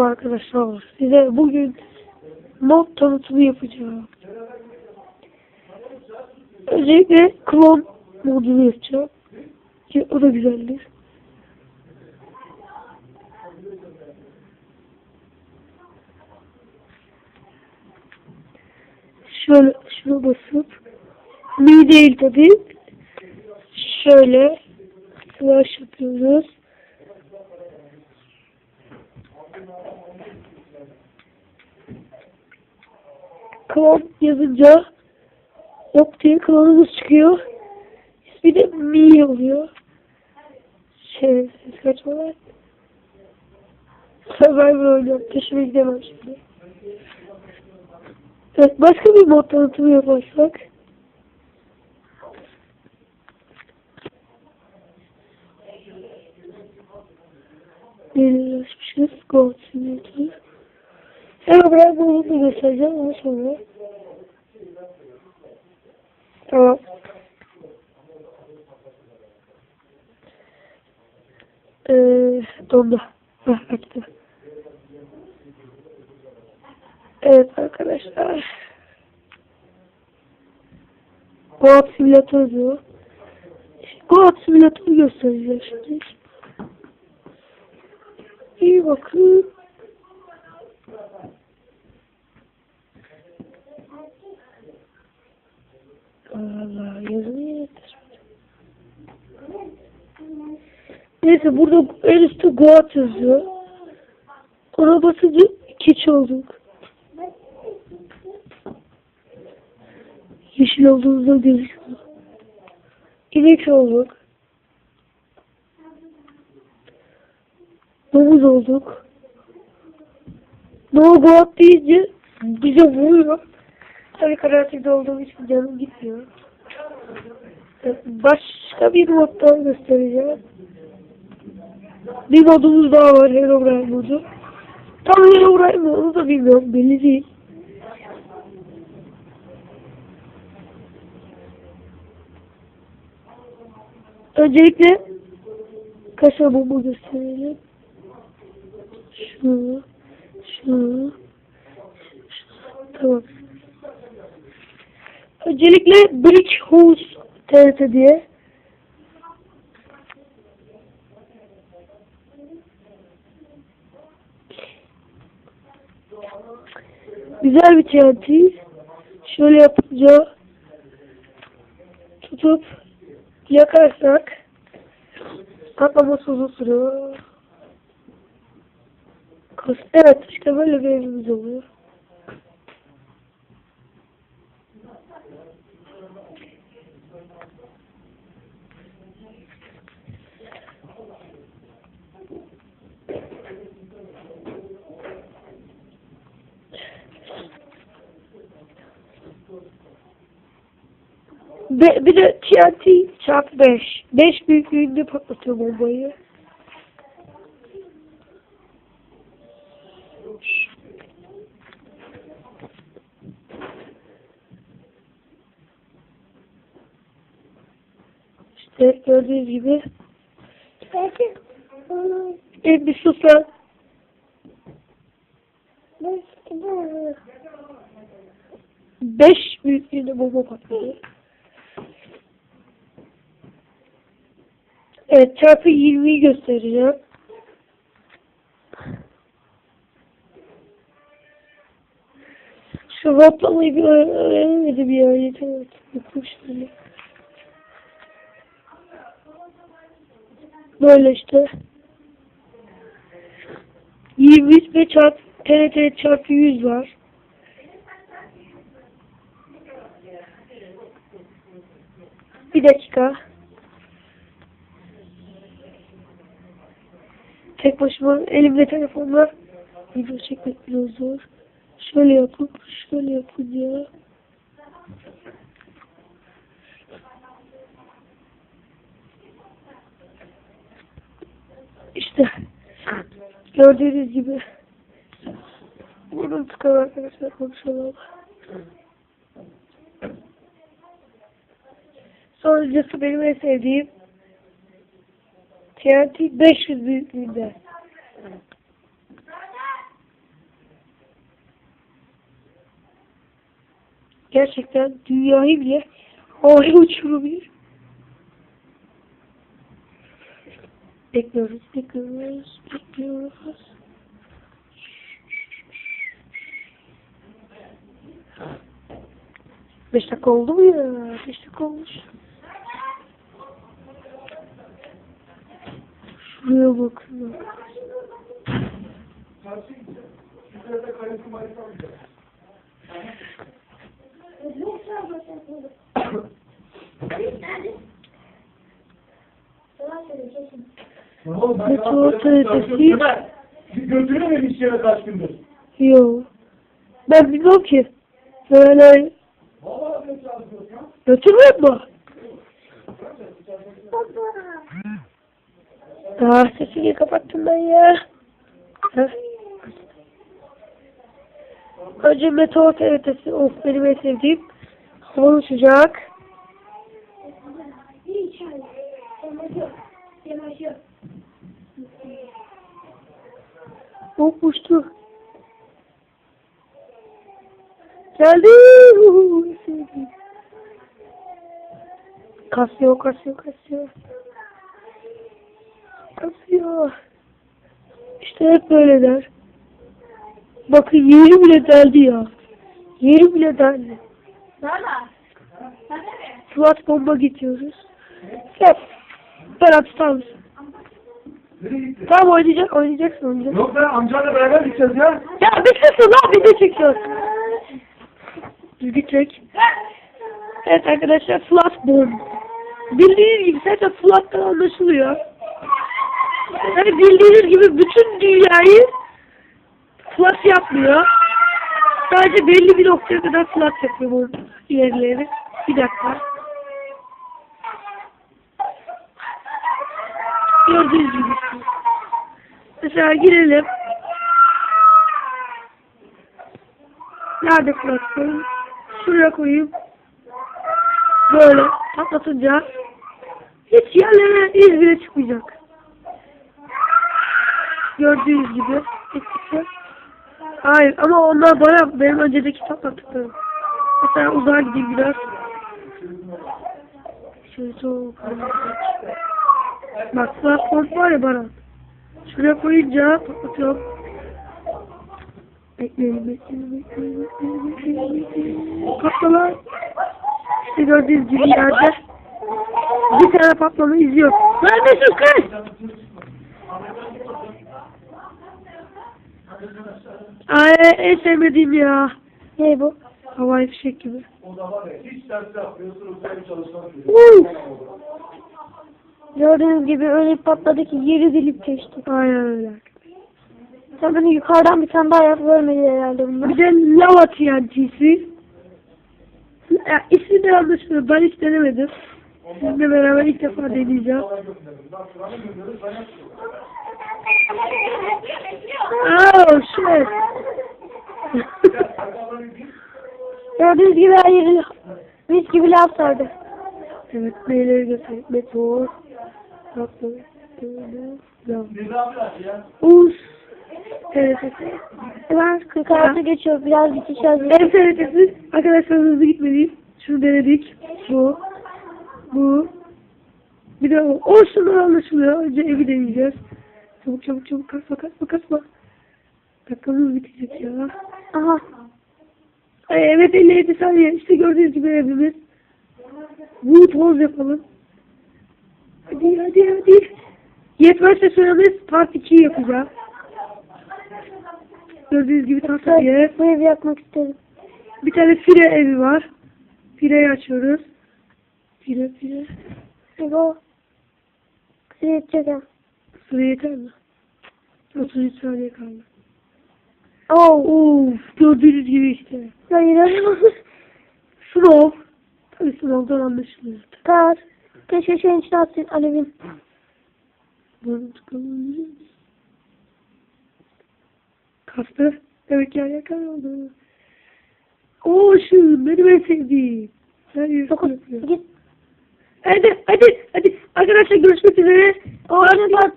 Merhaba arkadaşlar. Size bugün mod tanıtımı yapacağım. Öncelikle klon modunu yapacağım. Ki o da güzeldir. Şöyle şuna basıp mi değil tabi. Şöyle slash yapıyoruz. Klon yazınca yok diye klonumuz çıkıyor. İsmi de Mi oluyor. Şey, ses kaçmalar. Survivor oynuyorum. Peşime gidemem şimdi. Evet, başka bir mod tanıtımı yaparsak. Açmışız? Gold Simulator. Hemen ben bunu da göstereceğim ama sonra. Tamam. Ee, dondu. Heh, açtı. Evet arkadaşlar. Goat Simülatör diyor. Goat Simülatör'ü göstereceğim şimdi. İyi bakın. Allah yazını yeter. Neyse burada en üstte Goat yazıyor. Ona basınca keçi olduk. Yeşil olduğumuzda gözüküyor. İnek olduk. Domuz olduk. No Goat deyince bize vuruyor. Tabii karantinada olduğum için canım gitmiyor. Başka bir mod daha göstereceğim. Bir modumuz daha var Herobrine modu. Tam Herobrine mi onu da bilmiyorum belli değil. Öncelikle kasa bomba gösterelim. Şu, şu, şu, tamam. Öncelikle Brick House TRT diye. Güzel bir TNT. Şöyle yapınca tutup yakarsak patlaması uzun sürüyor. Evet işte böyle bir evimiz oluyor. Be, bir de TNT çarpı 5. 5 büyüklüğünde patlatıyor bombayı. İşte gördüğünüz gibi. E, bir sus lan. Beş büyüklüğünde bomba patlıyor. Evet çarpı 20'yi göstereceğim. Şu hoplamayı bir öğrenemedim ya. Yeter artık. Yokum şimdi. Böyle işte. 20 ve çarp TRT çarpı 100 var. Bir dakika. Tek başıma elimde telefonla video çekmek biraz zor. Şöyle yapıp şöyle yapınca çıktı. Gördüğünüz gibi. Buradan çıkan arkadaşlar konuşalım. Sonrası benim en sevdiğim TNT 500 büyüklüğünde. Gerçekten dünyayı bile havaya uçurabilir. Bekliyoruz, bekliyoruz, bekliyoruz. Beş dakika oldu mu ya? Beş dakika olmuş. Şuraya bakın. Meteor TRT'si. Götürememiş yere kaç gündür. Yo. Ben bilmiyorum ki. Böyle Vallahi ben çalışıyorum ya. götürmüyor mu? Aa sesini kapattım ben ya. Heh. Önce meteor TRT'si. Of benim en sevdiğim. Havalı sıcak. Hop uçtu. Geldi. Kasıyor, kasıyor, kasıyor. Kasıyor. İşte hep böyle der. Bakın yeri bile deldi ya. Yeri bile deldi. Suat bomba gidiyoruz. Gel. Nereye gitti? Tamam oynayacak, oynayacaksın oynayacaksın. Yok ben amcayla beraber gideceğiz ya. Ya bir susun lan video çekiyoruz. Düzgün çek. Evet arkadaşlar flat bomb. Bildiğiniz gibi zaten flat'tan anlaşılıyor. Yani bildiğiniz gibi bütün dünyayı flat yapmıyor. Sadece belli bir noktaya kadar flat yapıyor bu yerleri. Bir dakika. Gördüğünüz gibi. Mesela girelim. Nerede koyayım? Şuraya koyayım. Böyle patlatınca hiç yerlere iz bile çıkmayacak. Gördüğünüz gibi. Gittikçe. Hayır ama onlar baya benim öncedeki patlattıklarım. Mesela uzağa gideyim biraz. Şöyle çok Bak flat pomp var ya bana. Şuraya koyunca patlatıyorum. Bekleyin, bekleyin, bekleyin, bekleyin, bekleyin, bekleyin. Patla lan. İşte gördüğünüz gibi yerde bir tane patlama izliyor. Neredesin kız? Ay en sevmediğim ya. Ne bu? Havai fişek gibi. O da var ya hiç ders yapmıyor. Sınıfta bir çalışmak gibi. Uuu. Gördüğünüz gibi öyle patladı ki yeri delip geçti. Aynen öyle. Sen beni yukarıdan bir tane daha yap görmedi herhalde bunlar. Bir de lava TNT'si. Ya, ismi de anlaşılıyor. Ben hiç denemedim. Sizinle beraber ilk defa deneyeceğim. Oh shit. Gördüğünüz gibi her yeri mis gibi lav sardı. Evet, neyleri göstereyim. Meteor. Uz. TRT'si. Var 46 geçiyor. Biraz bitiş hazır. Ev TRT'si. Arkadaşlar hızlı gitmeliyim. Şunu denedik. Bu. Bu. Bir de o. O şunlar anlaşılıyor. Önce evi deneyeceğiz. Çabuk çabuk çabuk kasma kasma kasma. Dakikamız bitecek ya. Aha. Ay, evet 57 saniye. İşte gördüğünüz gibi evimiz. Bu toz yapalım. Hadi hadi hadi. Yetmezse süremiz part 2 yapacağım. Gördüğünüz gibi tahta bir. Bu evi yapmak istedim. Bir tane fire evi var. Fireyi açıyoruz. Fire fire. Ego. Kısa yetecek ha. Süre yeter mi? 33 saniye kaldı. Oh. Of gördüğünüz gibi işte. Hayır. Slow. Tabii slow'dan anlaşılıyor. Kar. Keşke şeyin içine atsın miyiz? Kastı. Evet ya yakar oldu. O şu benim en sevdiğim. Dokuz. yapıyor. Git. Hadi hadi hadi. Arkadaşlar görüşmek üzere. O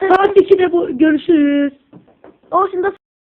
Saat 2'de bu görüşürüz. O şimdi